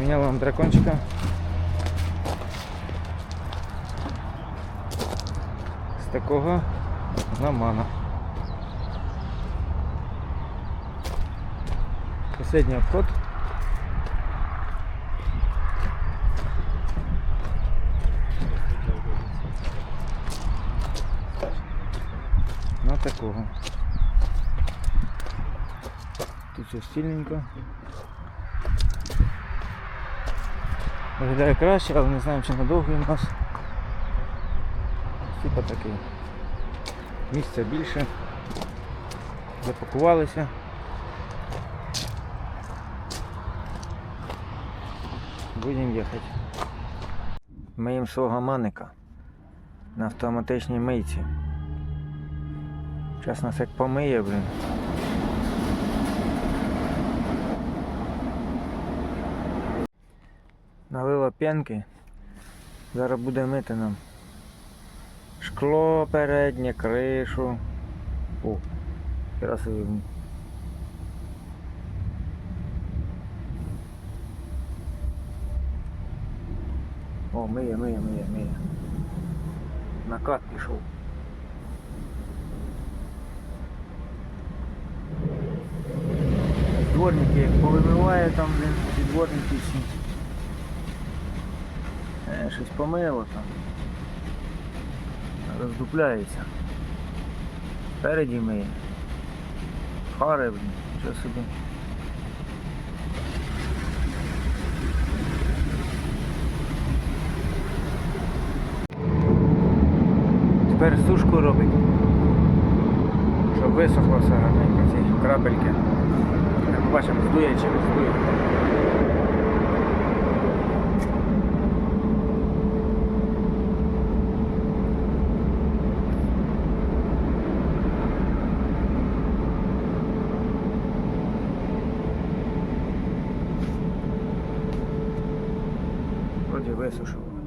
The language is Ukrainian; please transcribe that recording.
Поміняв вам дракончика. З такого на мана. Последний обход. На такого. Тут все стильненько. Виглядає краще, але не знаємо чи надовго він у нас. Типа такий. Місця більше. Запакувалися. Будемо їхати. Миємо свого маника на автоматичній мийці. Зараз нас як помиє, блін. Налила п'янки. Зараз буде мити нам. Шкло переднє, кришу. О, красиво. О, миє, миє, миє, миє. Накат пішов. Дворники як повимиває там, блін, дворники всі. Щось помило там. Роздупляється. Спереді миє. Фари, блін, що собі. Тепер сушку робить. Щоб висохло все гарненько ці крапельки. Як Побачимо, здує чи не здує. вроді висушив.